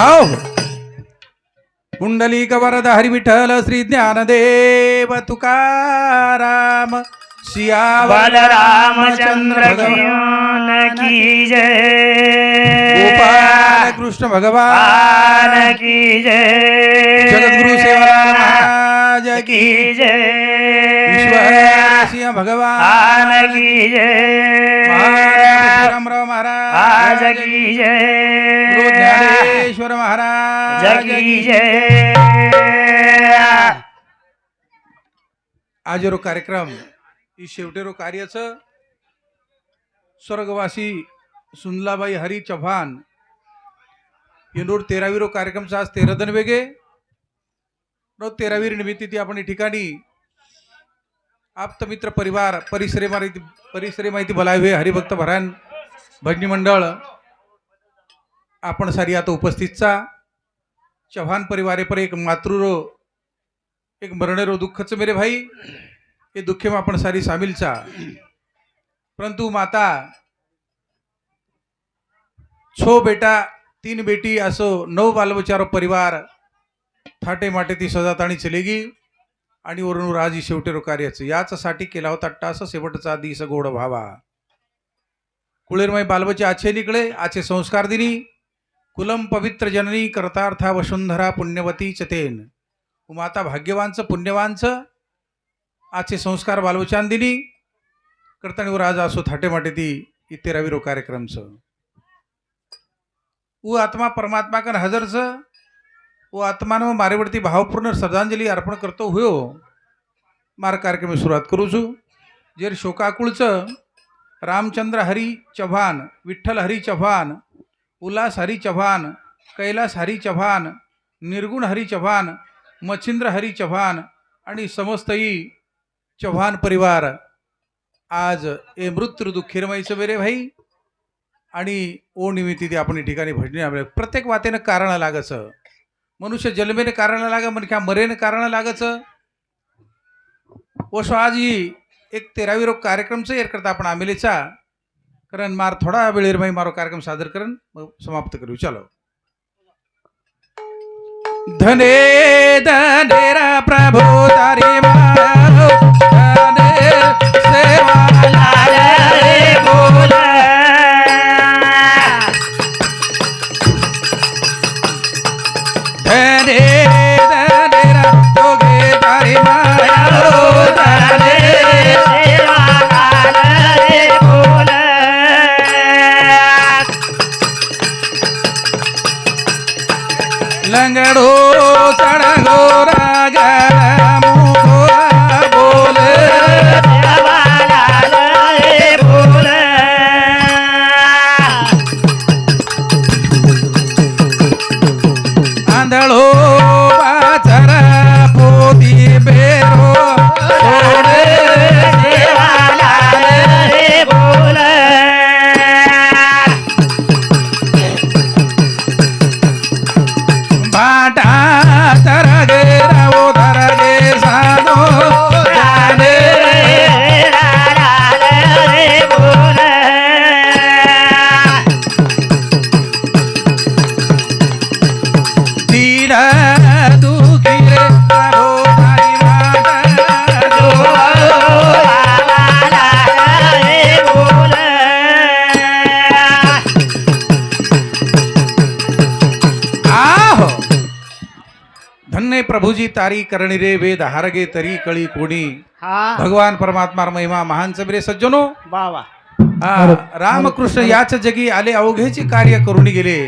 आव पुंडलिक वरद हरी श्री ज्ञानदेव तुकाराम। सियावर बलरामचंद्र भगवान की जय गोपाल कृष्ण भगवान भगवान की जय जगद्गुरु सेवालाल महाराज की की जय ईश्वर सिंह भगवान भगवान की जय महाराज रामराव महाराज आज की गुरु जय ज्ञानेश्वर महाराज जगी जय आजरो कार्यक्रम ही शेवटेरो कार्याचं स्वर्गवासी सुनलाबाई हरी चव्हाण. येनोर तेरावीरो कार्यक्रमचा आज तेरा वेगे. रोज तेरावीर निमित्त ती आपण या ठिकाणी आप्तमित्र परिवार परिसरे माहिती परिसरे माहिती भलावे हरिभक्त भरान भजनी मंडळ आपण सारी आता उपस्थितचा चव्हाण परिवारे पर एक मातृरो एक मरणेरो दुःखच मेरे भाई. हे दुःखे में आपण सारी सामीलचा. परंतु माता छो बेटा तीन बेटी असो नऊ बालबचारो परिवार थाटे माटे ती सजाताणी चलेगी आणि वरून राजी शेवटेरो कार्याचं. याचसाठी केला होता टास शेवटचा दिस गोड व्हावा. कुळेरमय बालबचे आचे निकळे आचे संस्कार दिनी. कुलम पवित्र जननी करतार्था वसुंधरा पुण्यवती चतेन. माता भाग्यवानचं पुण्यवानचं आजचे संस्कार बालवचांदिनी करताना आज असो थाटेमाटे ती ती रो कार्यक्रमचं. उ आत्मा परमात्मा कन हजरचं. व आत्मानं मारेवरती भावपूर्ण श्रद्धांजली अर्पण करतो हुयो. मार कार्यक्रम सुरुवात करू छु. जेर शोकाकुळचं. रामचंद्र हरी चव्हाण विठ्ठल हरी चव्हाण उल्हास हरी चव्हाण कैलास हरी चव्हाण निर्गुण हरी चव्हाण मच्छिंद्र हरी चव्हाण आणि समस्तही चव्हाण परिवार आज ए मृत्यू दुःखीरमयचं बेरे भाई. आणि ओ निमित्ती ते आपण या ठिकाणी भजने आपल्या प्रत्येक वातेनं कारण लागचं मनुष्य जन्मेने कारण लाग म्हणजे क्या मरेने कारण लागचं वसो आज ही एक तेरावी रोग कार्यक्रमचं एर करता आपण आमेलेचा कारण मार थोडा वेळेर माही मारो कार्यक्रम सादर करण मग समाप्त करू चलो. धने धनेरा प्रभु तारी मारो. सेवा प्रभुजी तारी करणी रे वेद हारगे तरी कळी कोणी. भगवान परमात्मा महिमा महान सबरे सज्जनो. बाबा रामकृष्ण याच जगी आले अवघेचे कार्य करून गेले.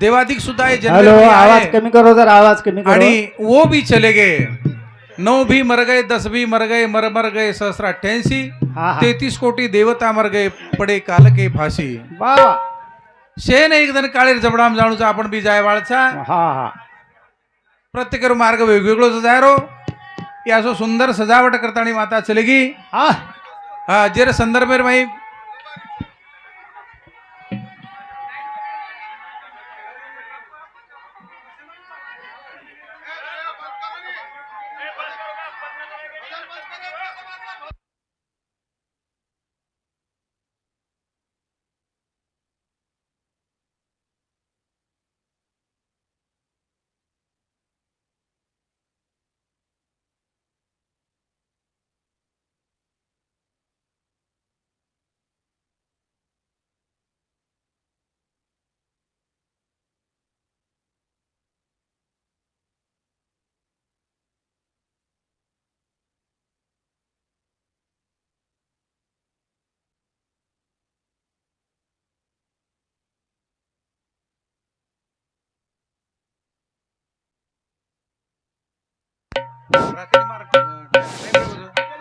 देवाधिक सुद्धा हे आवाज. कमी करो जरा आवाज कमी करो. आणि वो भी चले गए नौ भी मर गए दस भी मर गए मर मर गए सहस्रा अठ्याऐंशी हा. तेहतीस कोटी देवता मर गए पडे काल के फाशी. बाबा शेन एक जण काळे जबडाम जाणूचा आपण बी जाय प्रत्येक मार्ग वेगवेगळो जायरो या असो सुंदर सजावट करताना माता चलेगी. हा. हा जेर संदर्भ माही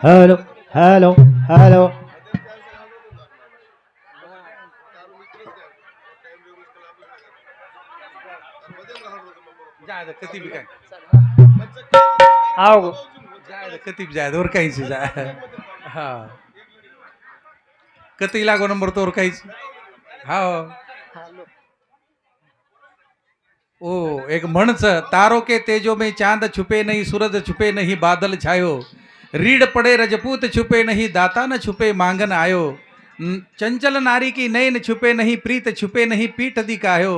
हॅलो हॅलो हॅलो काय. आव जायचं कधी बी जायचं वर काहीच जाय हा. कती लागो नंबर तोर काहीच. हा. ओ एक म्हणच तारो के तेजो में चांद छुपे नहीं सूरज छुपे नहीं बादल छायो। रीड पड़े रजपूत छुपे नहीं दाता न छुपे मांगन आयो। चंचल नारी की नयन छुपे नहीं प्रीत छुपे नहीं पीठ दिखायो।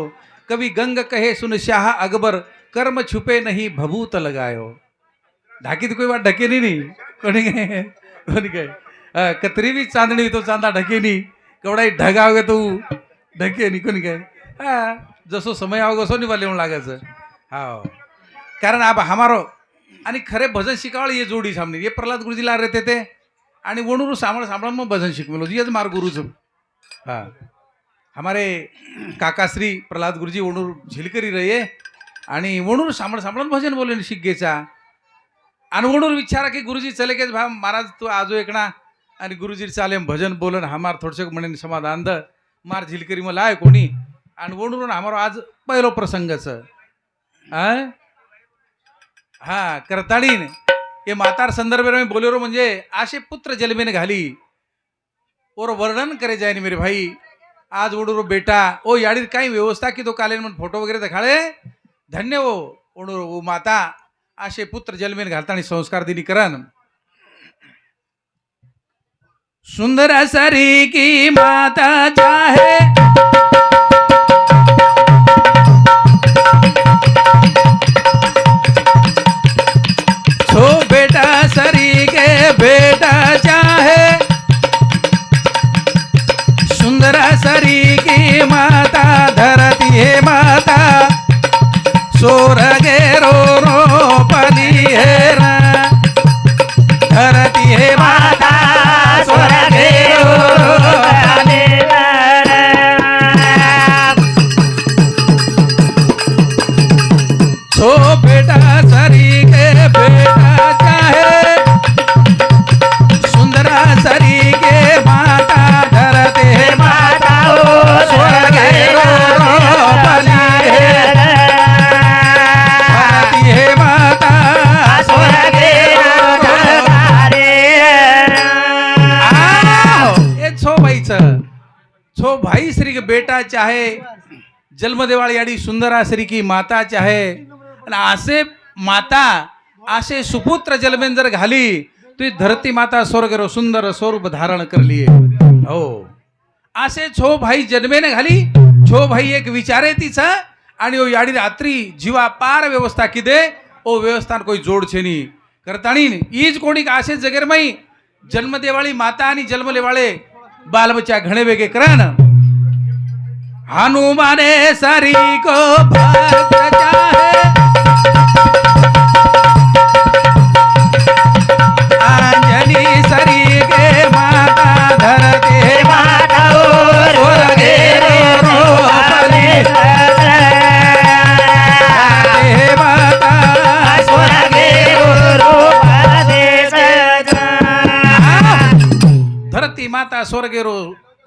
कवि गंग कहे सुन शाह अकबर कर्म छुपे नहीं भभूत लगायो। ढाकीत कोई वाट ढकेनी नाही कोणी काय कोणी काय हा, कतरी चांदणी तो चांदा ढकेनी कवडाई ढगाव तू ढकेनी कोणी काय हा जसो समय आव कसो निभाले म्हणून लागायचं. हो कारण आप हमारो आणि खरे भजन शिकावळ ये जोडी सामने. ये प्रल्हाद गुरुजीला अरे ते आणि वणूर सांभाळ सांभाळ मग भजन शिकवलो येच मार गुरुचं. हा. हमारे काकाश्री प्रल्हाद गुरुजी वणूर झिलकरी रहे आणि वणूर सांभाळ सांभाळून भजन बोले शिकगेचा आणि वणूर विचारा की गुरुजी चले के भा महाराज तू आजो एकना आणि गुरुजी चाले भजन बोलन हमार थोडसे म्हणे समाधान द. मार झिलकरी मला आहे कोणी. आणि वणूरून हमारो आज पहिलो प्रसंगच. हा करताळीन हे मातार संदर्भ में बोलेरो म्हणजे आशे पुत्र जलमेन घाली. और वर्णन करे जायने मेरे भाई. आज ओडूरो बेटा. ओ याडीर काही व्यवस्था की तो कालेन म्हणून फोटो वगैरे देखाळे धन्य हो, ओ ओडूरो ओ माता. आशे पुत्र जलमेन घालताना संस्कार दिनी करन सुंदर सरी की माता चाहे धरती है श्री के चाहे जन्मदेवाळी याडी सुंदरा श्री की माता चाहे आणि असे माता असे सुपुत्र जन्मेन जर घाली तुझी धरती माता स्वर्ग रो सुंदर स्वरूप धारण करली हो. असे छो भाई जन्मेने घाली छो भाई एक विचारे तिचा आणि ओ याडी रात्री जीवा पार व्यवस्था किदे ओ व्यवस्थान कोई जोड छेनी करताणी ईज कोणी का असे जगेर माई जन्मदेवाळी माता आणि जन्मलेवाळे बालबच्या घणे वेगे करान हनुमाने सरी को भक्त चाहे अंजनी सरी के माता धरते माता स्वर्गे रो रो बली धरते माता स्वर्गे रो रो धरती माता स्वर्गे रो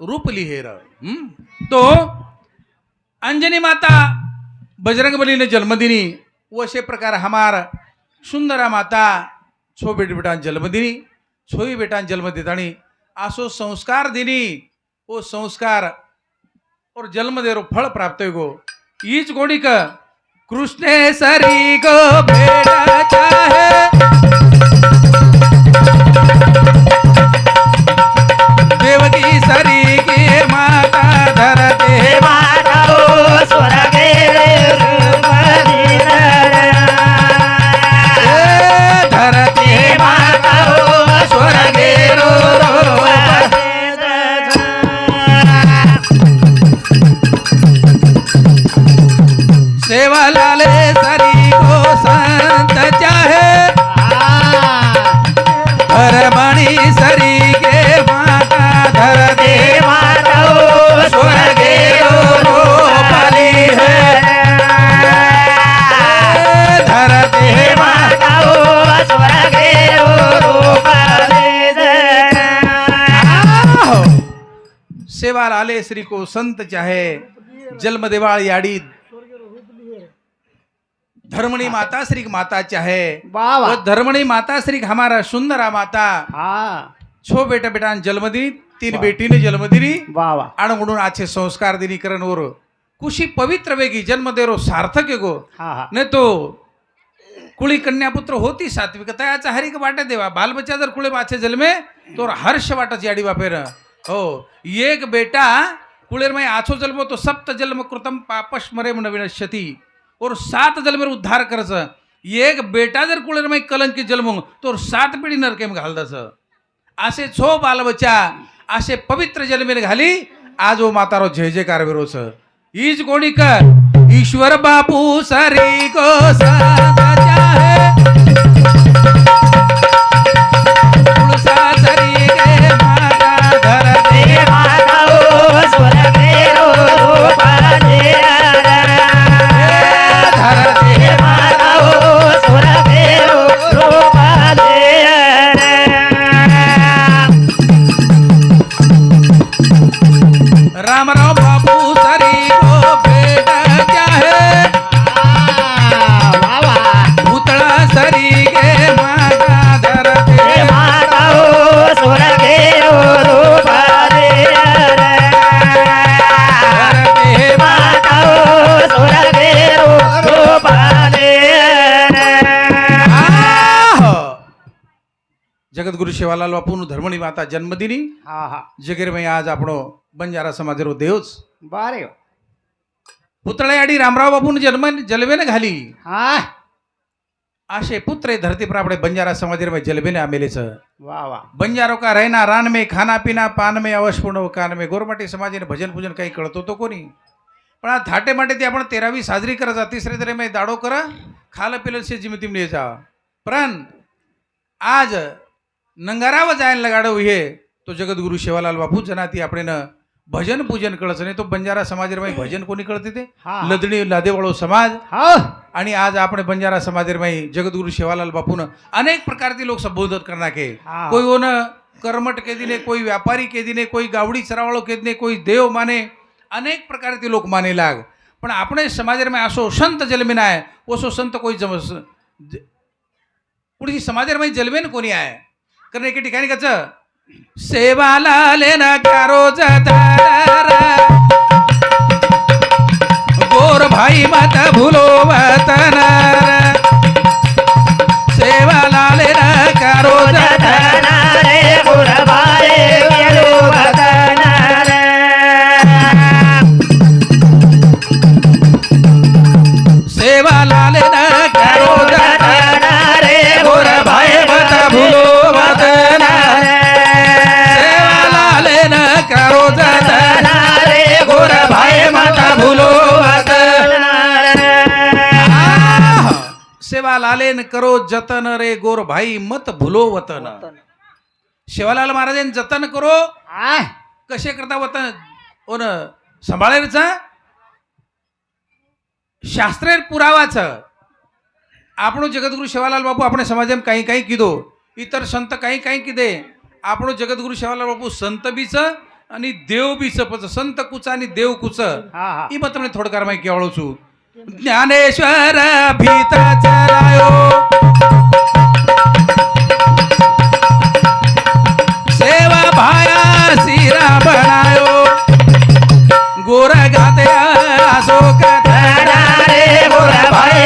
रूप लिहेर। हम्म? तो अंजनी माता बजरंग ने जन्मदिनी वशे प्रकार हमार सुंदरा माता छो बेट बेटा जन्मदिनी छोई बेटा जन्म देतानी आसो संस्कार दिनी ओ संस्कार और जन्म देरो फळ प्राप्त गो ईच गोडिक कृष्णे सरी गो बेटा चाहे। श्री को संत चाहे जन्म देवाळ याडी धर्मणी माता श्री माता चाहे व धर्मणी माता श्री हमारा सुंदरा माता। हाँ। छो बेटा बेटा जन्म दिनी तीन बेटीने जन्म वाह आणि म्हणून आजचे संस्कार दिनी करण वर कुशी पवित्र वेगी जन्म देरो सार्थक आहे गो नाही तो कुळी कन्यापुत्र होती सात्विक तयाचा हरिक वाटा देवा। बालबच्चा जर कुळे वाचे जन्मे तो हर्ष वाटाची आडी बापेर। हो एक बेटा कुळेर आछो जन्म तो सप्त जन्म कृतम पापस्मरे नविनश्यती और सात जन्मेर उद्धार करच एक बेटा जर कुळेर कलंकी जन्म तो सात पिढी नरकेम घालदस. असे छो बालबच्या असे पवित्र जन्मेर घाली आज ओ मातारो जय जयकार विरोच ईज कोणी कर? ईश्वर बापू सरी को धरते जवाहरलाल बापू नु धर्मणी माता जन्मदिनी। हा हा. जगीर भाई आज आपण बंजारा समाज रो देवच बारे हो। आडी रामराव बापू जन्म जलबेने घाली। हा? असे पुत्र धरती प्राप्त बंजारा समाज रे जलबेने आमेलेच वा वा. बंजारो का रहना रान में खाना पिना पान में अवशपूर्ण कान में गोरमाटी समाज ने भजन पूजन काही कळतो तो कोणी पण आज थाटे माटे ते आपण तेरावी साजरी करा जा तिसरे तरी मी दाडो करा खाल पिलं शेजी मी तिमने जा। प्राण आज નંગારાવ જાયન લગાડવ હે તો જગદગુરુ સેવાલાલ બાપુ आपण भजन पूजन कळत नाही. तो बंजारा બંજારા माई भजन कोणी કળતી ते? लदणी लादेवाळो समाज. आणि आज आपण बंजारा समाज जगदगुरु शेवालाल बापून अनेक प्रकारचे लोक संबोधन करणार के कोई ओन कर्मट केदीने कोई व्यापारी केदीने कोई गावडी सरावाळो केदीने कोई देव माने. अनेक प्रकारचे लोक माने लाग. पण आपण समाज असो संत जन्मेन आहे ओसो संत कोई जम पुढची समाज जन्मेन कोणी आहे? कारण एके ठिकाणी कच सेवाला लेना कारो जतारा गोर भाई माता भूलो वतन सेवाला लेना कारो जतारा सेवाला सेवा लालेन करो जतन रे गोर भाई मत भूलो वतन शिवालाल महाराजांनी जतन करो हाँ कसे करता वतन ओन सांभाळायचा शास्त्रेर पुरावाच આપણો જગતગુરુ શિવાલાલ બાપુ આપણે સમાજમાં काही काही કીધો इतर संत काही काही किदे આપણો જગતગુરુ શિવાલાલ બાપુ સંત બી છે અને દેવ બી છે પછી સંત કુચ અને દેવ કુચ हाँ हाँ એ મેં તમને થોડકારમાં કહેવાળું છું ज्ञानेश्वर भीताचरायो सेवा भाया सीरा बनायो। गोरा गाते अशोक रे गोरा भाई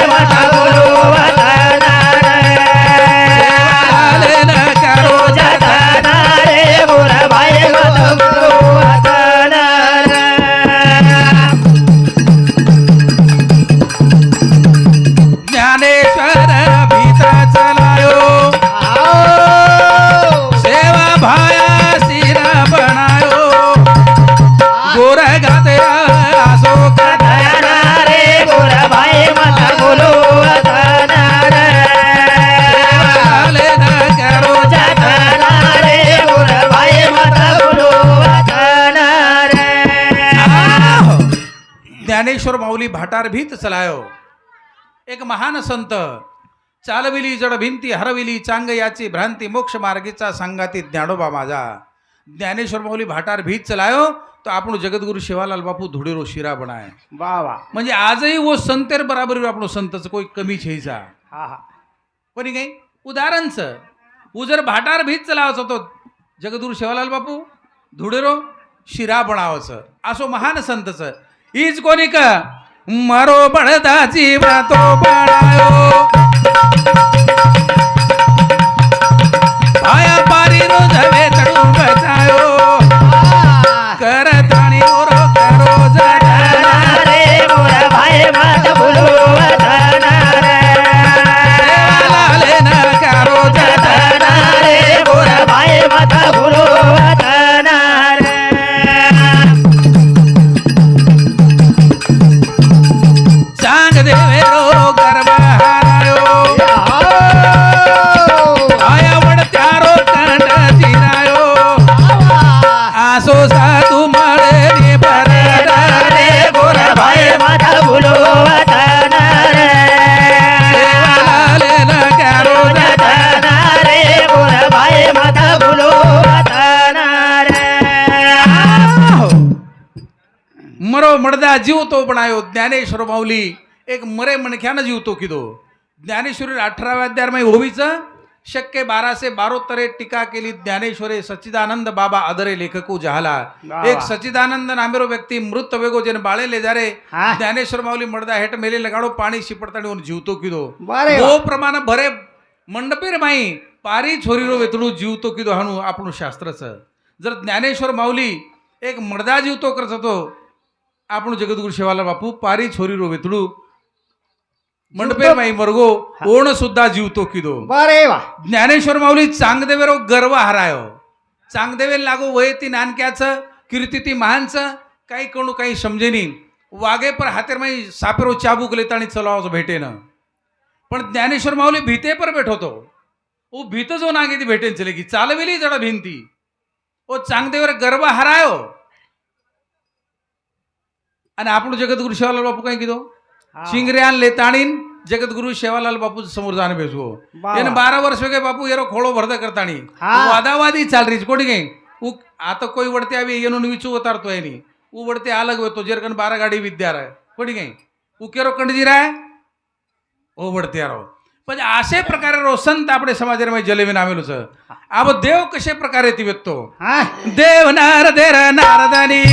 माऊली भाटार भीत चलायो एक महान संत चालविली जड भिंती हरविली चांग याची भ्रांती मोक्ष मार्गीचा सांगाती ज्ञानोबा माझा ज्ञानेश्वर माऊली भाटार भीत चलायो तो આપણો જગતગુરુ શિવાલાલ બાપુ ધૂળેરો શીરા બનાય वा वा म्हणजे आजही वो संतेर बराबर આપણો संतच કોઈ कमी છે सा हा हा कोणी काही उदाहरण छ હું जर ભાટાર ભીત ચલાવતો તો જગદગુરु शिवालाल बापू धुडेरो शिरा बनावं छ असो महान संत छ हीच कोणी का मारो बळदाची वातो बनायो आया पारी रोज वेतडू बचायो कर मरो मडदा जीवतो बनायो ज्ञानेश्वर माऊली एक मरे मणख्यानं जीवतो किदो? ज्ञानेश्वरी अठराव्या अध्याय होवीचं शक्य बाराशे बारोत्तरे टीका केली ज्ञानेश्वरे सच्चिदानंद बाबा आदरे लेखकू जहाला एक. सच्चिदानंद नामेरो व्यक्ती मृत वेगो जेने बाळेले जारे हा. ज्ञानेश्वर माऊली मडदा हेट मेले लगाडो पाणी शिपडताणी होऊन जीवतो किदो गो प्रमाण भरे मंडपेर माई पारी छोरीरो वेतडू जीवतो किदो हाणू आपण शास्त्रच जर ज्ञानेश्वर माऊली एक मडदा जीवतो करत होतो आपण जगद्गुरु शिवाला बापू पारी छोरीरो वेतडू मंडपेर माई मरगो ओण सुद्धा जीवतो किदो बरे वा ज्ञानेश्वर माऊली चांगदेवेरो गर्व हरायो चांगदेवे लागो वय ती नानक्याचं कीर्ती ती महानचं काही कणू काही समजेनी वागे पर हातेर माई सापेरो चाबूक लेतानी चलावच भेटेन पण ज्ञानेश्वर माऊली भीते पर भेटवतो ओ भीत जो नागे ती भेटेन चले की चालवेली जडा भिंती ओ चांगदेवर गर्व हरायो आणि आपण जगद्गुरु शिवालाल बापू काय किदो चिंगरे आणले ताणीन जगद्गुरु शेवालाल बापू समोर जाणं भेजवो त्याने बारा वर्ष गे बापू येरो खोळो भरदा करताणी. वादावादी चाल रिच कोणी गे? आता कोई वडते आवी येणून विचू उतारतो आहे उ वडते अलग वेतो जेरकन बारा गाडी विद्या राय कोणी गे? उकेरो कंडजीराय ओ वडते यारो. पण असे प्रकारे रो संत आपण समाजाने जलेबी नामेलो सर अब देव कशे प्रकारे ती व्यक्तो? देव नारदेर नारदानी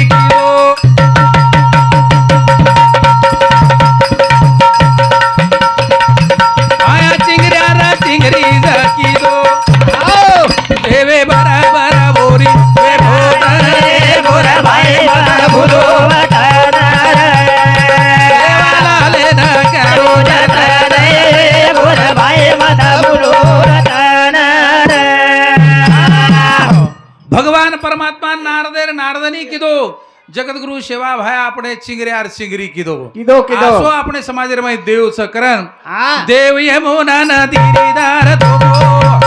જગતગુરુ સેવા ભાઈ આપણે ચિંગર્યાર ચિંગરી કીધો કીધો કીધો આસો આપણે સમાજમાં દેવ છે કરણ हा દેવ યમુના નદી દાર ધોબો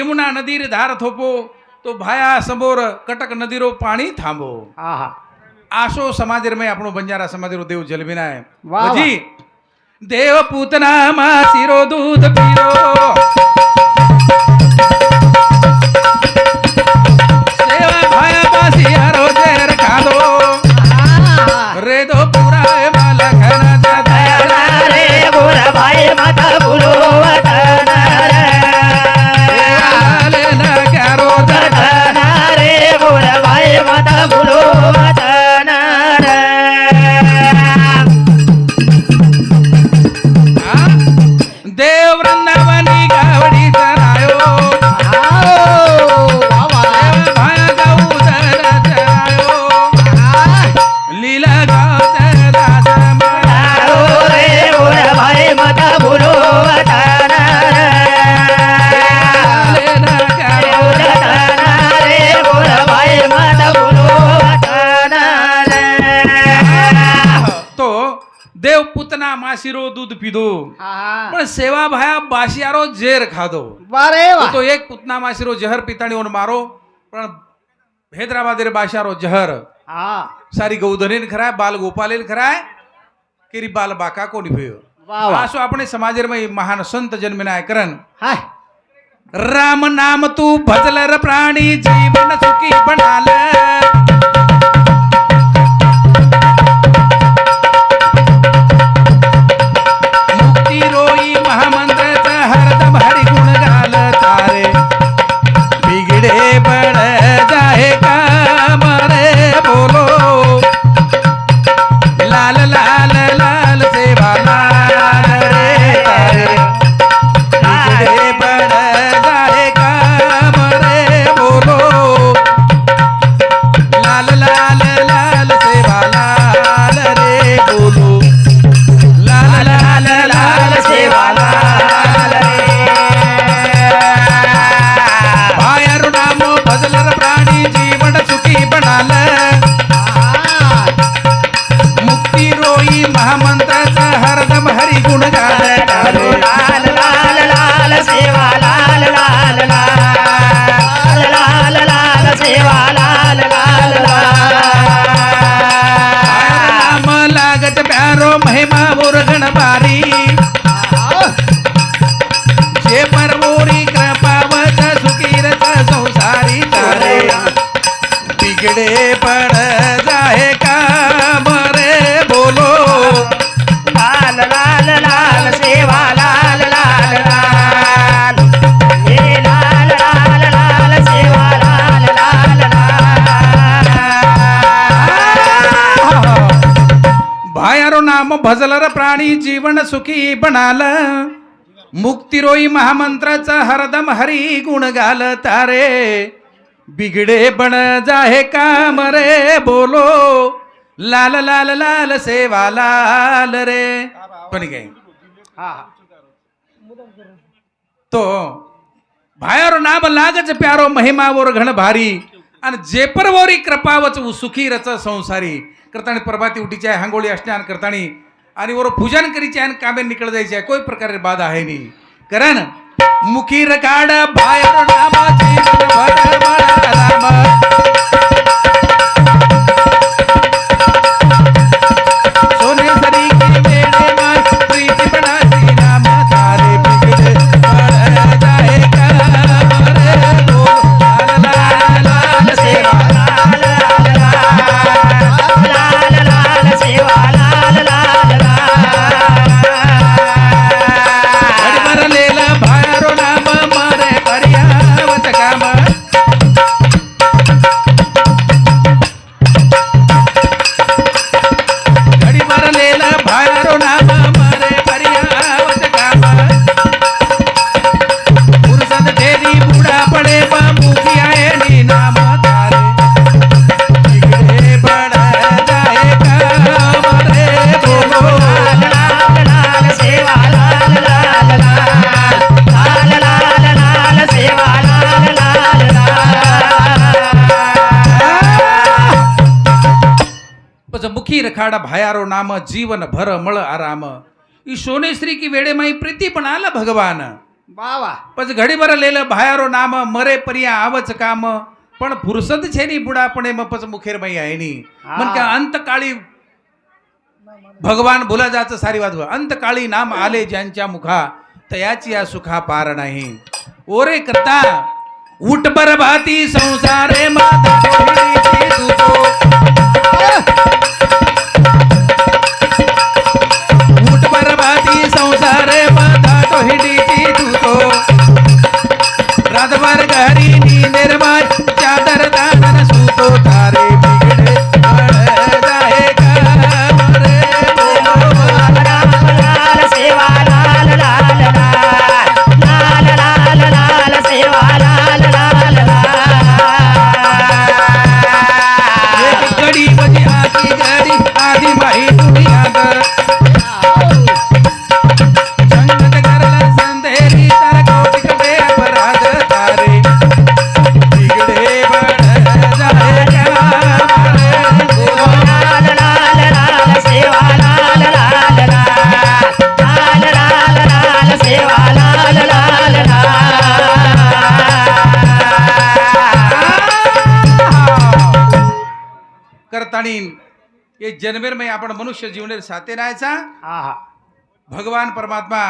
યમુના નદી રે ધાર થોપો તો ભાયા સમોર કટક નદીરો પાણી થાંભો સમાજ આશો સમાજમાં આપણો બંજારા સમાજરો દેવ જલમિનાય. હજી દેવ પૂતના માં શિરો દૂધ પીરો માસીરો દૂધ પીધો. પણ સેવા ભાયા બાસિયારો ઝેર ખાધો. તો એક પૂતના માસીરો જહર પિતાણીઓ મારો. પણ હૈદરાબાદ રે બાસિયારો જહર સારી ગૌધને ખરાય બાલ ગોપાલે ખરાય કેરી બાલ બાકા કોની ભયો આસો આપણે સમાજમાં મહાન સંત જન્મના કરન રામ નામ તું ભજલર પ્રાણી જીવન સુખી બનાલ. आणि जीवन सुखी बनाल. मुक्तिरोई महामंत्राचा हरदम हरी गुण गाल तारे. बिगडे बण जाहे काम रे बोलो. लाल लाल लाल सेवा लाल रे. पण घे हा तो भायर नाम लागच प्यारो महिमावर घण भारी. आणि जेपरवरी कृपावच सुखी रच संसारी. करताणी प्रभाती उठीच्या हांगोळी असण्या करताणी आणि वर पूजन करीचे आणि कामे निकळ जायचे. आहे कोई प्रकारे बाधा आहे नाही. कारण मुखी रकाड भायर नाम પછી મુખી રખાડા ભાયારો નામ જીવન ભર મળ આરામ ઈ સોનેશ્રી કી વેડે માં પ્રીતિ પણ આલ ભગવાન વાહ વાહ પછી ઘડી ભર લેલે ભાયારો નામ મરે પરિયા આવચ કામ પણ ફુરસદ છે ની બુડાપણે માં પછી મુખેર માં आहे ની મન કે अंतकाळी भगवान बोला जाचं सारी वाद अंतकाळी नाम आले ज्यांच्या मुखा तयाची या सुखा पार नाही ओरे करता उठ बर भाती संसारे माता हिडीची तुतो रातभर घरी निर्माण जन्मेरमय आपण मनुष्य जीवने साते राहायचा. भगवान परमात्मा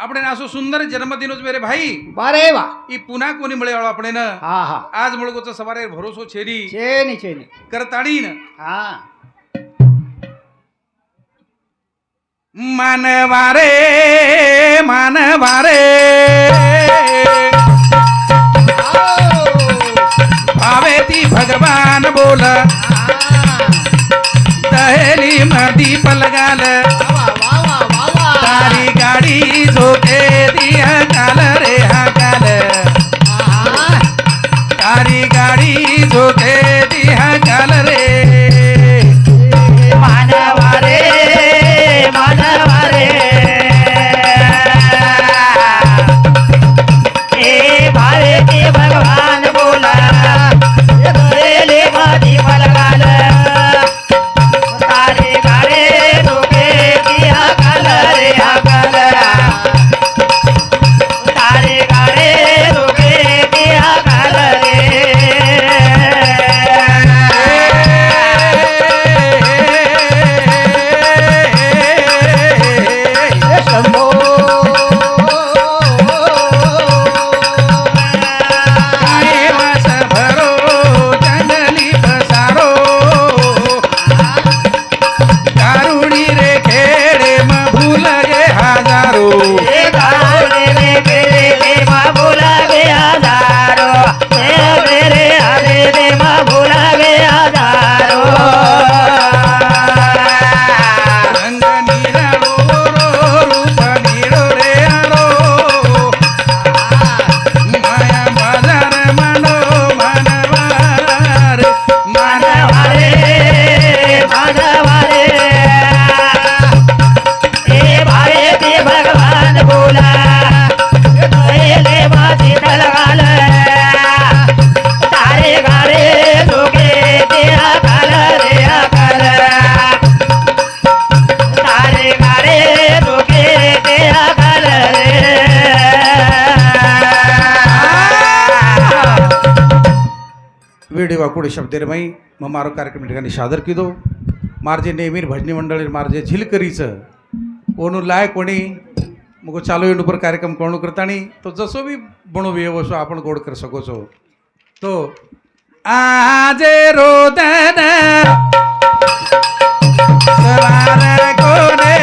आपण असो सुंदर जन्मदिन भाई बारे वा. पुन्हा कोणी मुळे वाळू आपण आज मुळगोच सवारे भरोसो छेरी. छेनी छेनी. करताडी मानवारे मानवारे. भगवान बोल. दहेली मधी पलगाल. तारी गाडी झोके दिया काल रे हा काल. तारी गाडी झोके वेडी माई मग मारो कार्यक्रम ठिकाणी सादर किदो. मार्जे नेहमी भजनी मंडळी मार्जे झिलकरीचं. ओनू लाय कोणी मग चालू येऊन पर कार्यक्रम कोण करतानी तो जसो बी बनवी एवो सो आपण गोड कर सको छो तो आजे रोदन सवार कोणे?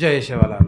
जय शिवालाल जय शिवालाल